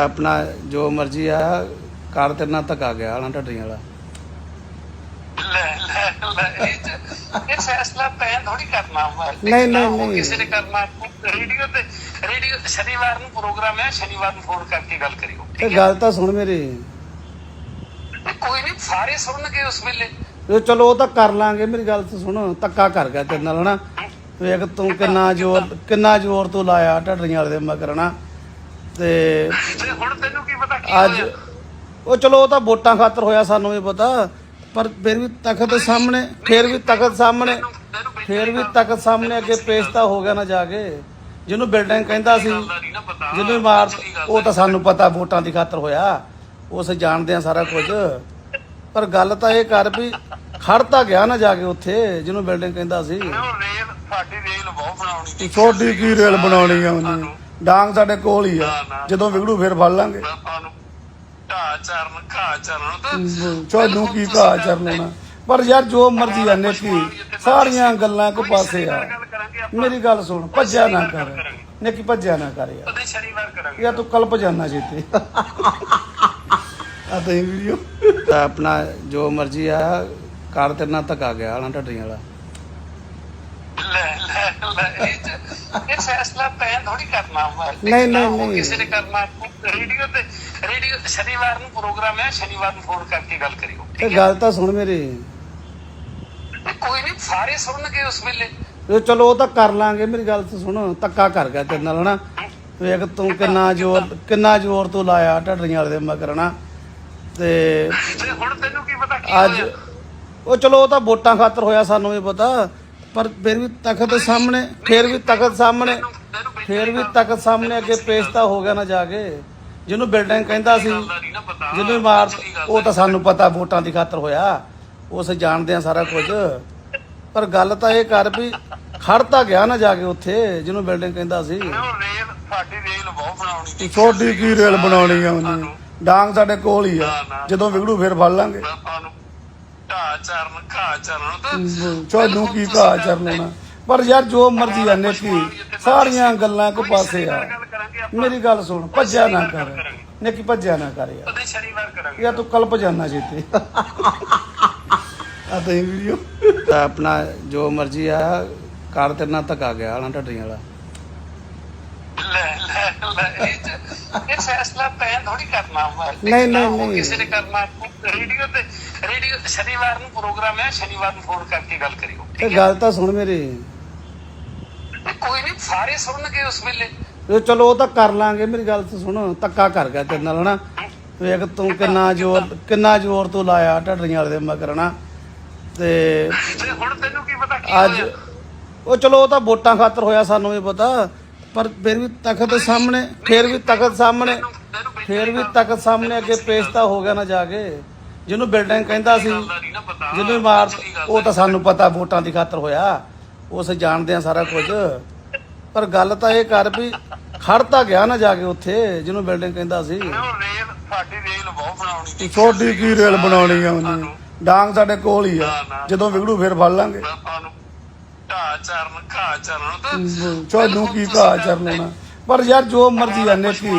ਆਪਣਾ ਜੋ ਮਰਜ਼ੀ ਆ ਕਾਰ ਤੇਰੇ ਨਾਲ ਧੱਕਾ ਗਿਆ ਨਾ ਢੱਡਰੀਆਂ ਵਾਲਾ। ਲੈ ਲੈ ਲੈ ਇਹ 'ਚ- ਇਹ ਫੈਸਲਾ ਤੈਂ ਥੋੜੀ ਕਰਨਾ ਵਾ। ਨਹੀਂ, ਨਹੀਂ, ਨਾ ਉਹ ਨਹੀਂ। ਕਿਸੇ ਨੇ ਕਰਨਾ। ਰੇਡੀਓ ਤੇ ਰੇਡੀਓ ਸ਼ਨੀਵਾਰ ਨੂੰ ਪ੍ਰੋਗਰਾਮ ਹੈ ਸ਼ਨੀਵਾਰ ਨੂੰ ਫੋਨ ਕਰਕੇ ਗੱਲ ਕਰਿਓ ਤੇ ਠੀਕ ਗੱਲ ਤਾਂ ਸੁਣ ਮੇਰੀ। ਕੋਈ ਨਹੀਂ ਸਾਰੇ ਸੁਣਨਗੇ ਉਸ ਵੇਲੇ। ਚਲੋ ਉਹ ਤਾਂ ਕਰ ਲਾਂਗੇ ਮੇਰੀ ਗੱਲ ਤਾਂ ਸੁਣ ਧੱਕਾ ਕਰ ਗਿਆ ਤੇਰੇ ਨਾਲ ਹਨਾ? ਵੇਖ ਤੂੰ ਕਿੰਨਾ ਜ਼ੋਰ ਕਿੰਨਾ ਜ਼ੋਰ ਤੂੰ ਲਾਇਆ ਢੱਡਰੀਆਂ ਵਾਲੇ ਦੇ ਮਗਰ ਹਨਾ? ਤੇ ਤੇ ਹੁਣ ਤੈਨੂੰ ਕੀ ਪਤਾ ਕੀ ਅੱਜ ਹੋਇਆ? ਉਹ ਚਲੋ ਉਹ ਤਾਂ ਵੋਟਾਂ ਖਾਤਰ ਹੋਇਆ ਸਾਨੂੰ ਵੀ ਪਤਾ ਪਰ ਫਿਰ ਵੀ ਤਖਤ ਸਾਹਮਣੇ ਫਿਰ ਵੀ ਤਖਤ ਸਾਹਮਣੇ ਫਿਰ ਵੀ ਤਖਤ ਸਾਹਮਣੇ ਅੱਗੇ ਪੇਸ਼ਤਾ ਹੋ ਗਿਆ ਨਾ ਜਾ ਕੇ। ਜਿਹਨੂੰ ਬਿਲਡਿੰਗ ਕਹਿੰਦਾ ਸੀ ਜਿਹਨੂੰ ਗੱਲ ਉਹ ਤਾਂ ਸਾਨੂੰ ਪਤਾ। ਵੋਟਾਂ ਦੀ ਖਾਤਰ ਹੋਇਆ। ਉਸ ਜਾਣਦੇ ਆ ਸਾਰਾ ਕੁਝ। ਪਰ ਗੱਲ ਤਾਂ ਇਹ ਕਰ ਵੀ ਖੜਤਾ ਗਿਆ ਨਾ ਜਾ ਕੇ ਉੱਥੇ ਜਿਹਨੂੰ ਬਿਲਡਿੰਗ ਕਹਿੰਦਾ ਸੀ। ਉਹ ਰੇਲ ਸਾਡੀ ਰੇਲ ਬਹੁਤ ਬਣਾਉਣੀ। ਦੀ ਛੋਟੀ ਕੀ ਰੇਲ ਬਣਾਉਣੀ ਆ ਉਹਨੇ? ਡਾਂਗ ਸਾਡੇ ਕੋਲ ਹੀ ਆ। ਜਦੋਂ ਵਿਗੜੂ ਫਿਰ ਫੜ ਲਾਂਗੇ। ਢਾ ਚਰਨ ਖਾ ਚਰਨ ਤਾਂ ਤੁਹਾਨੂੰ ਕੀ ਕਹਾ ਚਰਨਾ ਪਰ ਯਾਰ ਜੋ ਮਰਜ਼ੀ ਆ ਨੇਕੀ ਸਾਰੀਆਂ ਗੱਲਾਂ ਇੱਕ ਪਾਸੇ ਆ। ਮੇਰੀ ਗੱਲ ਸੁਣ ਭੱਜਿਆ ਨਾ ਕਰ। ਨੇਕੀ ਭੱਜਿਆ ਨਾ ਕਰ ਯਾਰ। ਉਹਦੇ ਸ਼ਨੀਵਾਰ ਕਰਾਂਗੇ। ਯਾ ਤੂੰ ਕਲਪ ਜਾਣਾ ਜਿੱਤੇ। ਆ ਤਾਂ ਵੀਡੀਓ ਆਪਣਾ ਜੋ ਮਰਜ਼ੀ ਆ ਕਾਰ ਤੇਰੇ ਨਾਲ ਧੱਕਾ ਗਿਆ ਨਾ ਢੱਡਰੀਆਂ ਵਾਲਾ। ਲੈ ਲੈ ਲੈ ਇਹ ਇਹ ਫੈਸਲਾ ਤੈਂ ਥੋੜੀ ਕਰਨਾ ਵਾ। ਨਹੀਂ, ਨਹੀਂ, ਨਹੀਂ। ਕਿਸੇ ਨੇ ਕਰਨਾ। ਰੇਡੀਓ ਤੇ ਰੇਡੀਓ ਸ਼ਨੀਵਾਰ ਨੂੰ ਪ੍ਰੋਗਰਾਮ ਹੈ ਸ਼ਨੀਵਾਰ ਨੂੰ ਫੋਨ ਕਰਕੇ ਗੱਲ ਕਰਿਓ ਠੀਕ ਗੱਲ ਤਾਂ ਸੁਣ ਮੇਰੀ। ਕੋਈ ਨਹੀਂ ਸਾਰੇ ਸੁਣਨਗੇ ਉਸ ਵੇਲੇ। ਇਹ ਚਲੋ ਉਹ ਤਾਂ ਕਰ ਲਾਂਗੇ ਮੇਰੀ ਗੱਲ ਤਾਂ ਸੁਣ ਧੱਕਾ ਕਰ ਗਿਆ ਤੇਰੇ ਨਾਲ ਹਨਾ? ਵੇਖ ਤੂੰ ਕਿੰਨਾ ਜ਼ੋਰ ਕਿੰਨਾ ਜ਼ੋਰ ਤੂੰ ਲਾਇਆ ਢੱਡਰੀਆਂ ਵਾਲੇ ਦੇ ਮਗਰ ਹਨਾ? ਤੇ ਹੁਣ ਤੈਨੂੰ ਕੀ ਪਤਾ ਕੀ ਅੱਜ ਹੋਇਆ? ਉਹ ਚਲੋ ਉਹ ਤਾਂ ਵੋਟਾਂ ਖਾਤਰ ਹੋਇਆ ਸਾਨੂੰ ਵੀ ਪਤਾ। ਪਰ ਫਿਰ ਵੀ ਤਖਤ ਸਾਹਮਣੇ, ਫਿਰ ਵੀ ਤਖਤ ਸਾਹਮਣੇ, ਫਿਰ ਵੀ ਤਖਤ ਸਾਹਮਣੇ ਅੱਗੇ ਪੇਸ਼ਤਾ ਹੋ ਗਿਆ ਨਾ ਜਾ ਕੇ। ਜਿਹਨੂੰ ਬਿਲਡਿੰਗ ਕਹਿੰਦਾ ਸੀ, ਜਿਹਨੂੰ ਮਾਰ ਉਹ ਤਾਂ ਸਾਨੂੰ ਪਤਾ ਵੋਟਾਂ ਦੀ ਖਾਤਰ ਹੋਇਆ। ਉਸ ਜਾਣਦੇ ਆ ਸਾਰਾ ਕੁਝ। ਪਰ ਗੱਲ ਤਾਂ ਇਹ ਕਰ ਵੀ ਖੜਤਾ ਗਿਆ ਨਾ ਜਾ ਕੇ ਉੱਥੇ, ਜਿਹਨੂੰ ਬਿਲਡਿੰਗ ਕਹਿੰਦਾ ਸੀ। ਉਹ ਸਾਡੀ ਰੇਲ ਬਹੁਤ ਬਣਾਉਣੀ ਛੋਟੀ ਕੀ ਰੇਲ ਬਣਾਉਣੀ ਆ ਉਹਨੇ? ਡਾਂਗ ਸਾਡੇ ਕੋਲ ਹੀ ਆ। ਜਦੋਂ ਵਿਗੜੂ ਫਿਰ ਫੜ ਲਾਂਗੇ। ਢਾ ਚਰਨ ਖਾ ਚਰਨ ਤਾਂ ਤੁਹਾਨੂੰ ਕੀ ਕਹਾ ਚਰਨਾ ਪਰ ਯਾਰ ਜੋ ਮਰਜ਼ੀ ਆ ਨੇਕੀ ਸਾਰੀਆਂ ਗੱਲਾਂ ਇੱਕ ਪਾਸੇ ਆ। ਮੇਰੀ ਗੱਲ ਸੁਣ ਭੱਜਿਆ ਨਾ ਕਰ। ਨੇਕੀ ਭੱਜਿਆ ਨਾ ਕਰ ਯਾਰ। ਉਹਦੇ ਸ਼ਨੀਵਾਰ ਕਰਾਂਗੇ। ਯਾ ਤੂੰ ਕਲਪ ਜਾਣਾ ਜਿੱਤੇ। ਆ ਤਾਂ ਵੀਡੀਓ। ਆਪਣਾ ਜੋ ਮਰਜ਼ੀ ਆ ਕਾਰ ਤੇਰੇ ਨਾਲ ਧੱਕਾ ਗਿਆ ਨਾ ਢੱਡਰੀਆਂ ਵਾਲਾ। ਲੈ ਲੈ ਲੈ ਇਹ ਇਹ ਫੈਸਲਾ ਤੈਂ ਥੋੜੀ ਕਰਨਾ ਵਾ। ਨਹੀਂ, ਨਹੀਂ, ਨਹੀਂ। ਕਿਸੇ ਨੇ ਕਰਨਾ। ਰੇਡੀਓ ਤੇ ਰੇਡੀਓ ਸ਼ਨੀਵਾਰ ਨੂੰ ਪ੍ਰੋਗਰਾਮ ਹੈ ਸ਼ਨੀਵਾਰ ਨੂੰ ਫੋਨ ਕਰਕੇ ਗੱਲ ਕਰਿਓ ਠੀਕ ਗੱਲ ਤਾਂ ਸੁਣ ਮੇਰੀ। ਕੋਈ ਨਹੀਂ ਸਾਰੇ ਸੁਣਨਗੇ ਉਸ ਵੇਲੇ। ਇਹ ਚਲੋ ਉਹ ਤਾਂ ਕਰ ਲਾਂਗੇ ਮੇਰੀ ਗੱਲ ਤਾਂ ਸੁਣ ਧੱਕਾ ਕਰ ਗਿਆ ਤੇਰੇ ਨਾਲ ਹਨਾ? ਵੇਖ ਤੂੰ ਕਿੰਨਾ ਜ਼ੋਰ ਕਿੰਨਾ ਜ਼ੋਰ ਤੂੰ ਲਾਇਆ ਢੱਡਰੀਆਂ ਵਾਲੇ ਦੇ ਮਗਰ ਹਨਾ? ਤੇ ਹੁਣ ਤੈਨੂੰ ਕੀ ਪਤਾ ਕੀ ਅੱਜ ਹੋਇਆ? ਉਹ ਚਲੋ ਉਹ ਤਾਂ ਵੋਟਾਂ ਖਾਤਰ ਹੋਇਆ ਸਾਨੂੰ ਵੀ ਪਤਾ। ਪਰ ਫਿਰ ਵੀ ਤਖਤ ਸਾਹਮਣੇ, ਫਿਰ ਵੀ ਤਖਤ ਸਾਹਮਣੇ, ਫਿਰ ਵੀ ਤਖਤ ਸਾਹਮਣੇ ਅੱਗੇ ਪੇਸ਼ਤਾ ਹੋ ਗਿਆ ਨਾ ਜਾ ਕੇ। ਜਿਹਨੂੰ ਬਿਲਡਿੰਗ ਕਹਿੰਦਾ ਸੀ, ਜਿਹਨੂੰ ਮਾਰ ਉਹ ਤਾਂ ਸਾਨੂੰ ਪਤਾ ਵੋਟਾਂ ਦੀ ਖਾਤਰ ਹੋਇਆ। ਉਸ ਜਾਣਦੇ ਆ ਸਾਰਾ ਕੁਝ। ਪਰ ਗੱਲ ਤਾਂ ਇਹ ਕਰ ਵੀ ਖੜਤਾ ਗਿਆ ਨਾ ਜਾ ਕੇ ਉੱਥੇ, ਜਿਹਨੂੰ ਬਿਲਡਿੰਗ ਕਹਿੰਦਾ ਸੀ। ਉਹ ਸਾਡੀ ਰੇਲ ਬਹੁਤ ਬਣਾਉਣੀ ਛੋਟੀ ਕੀ ਰੇਲ ਬਣਾਉਣੀ ਆ ਉਹਨੇ? ਡਾਂਗ ਸਾਡੇ ਕੋਲ ਹੀ ਆ। ਜਦੋਂ ਵਿਗੜੂ ਫਿਰ ਫੜ ਲਾਂਗੇ। ਢਾ ਚਰਨ ਖਾ ਚਰਨ ਤਾਂ ਤੁਹਾਨੂੰ ਕੀ ਕਹਾ ਚਰਨਾ ਪਰ ਯਾਰ ਜੋ ਮਰਜ਼ੀ ਆ ਨੇਕੀ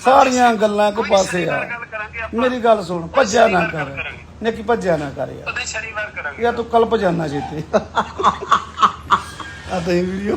ਸਾਰੀਆਂ ਗੱਲਾਂ ਇੱਕ ਪਾਸੇ ਆ। ਮੇਰੀ ਗੱਲ ਸੁਣ ਭੱਜਿਆ ਨਾ ਕਰ। ਨੇਕੀ ਭੱਜਿਆ ਨਾ ਕਰ ਯਾਰ। ਉਹਦੇ ਸ਼ਨੀਵਾਰ ਕਰਾਂਗੇ। ਯਾ ਤੂੰ ਕਲਪ ਜਾਣਾ ਜਿੱਤੇ। ਆ ਤਾਂ ਵੀਡੀਓ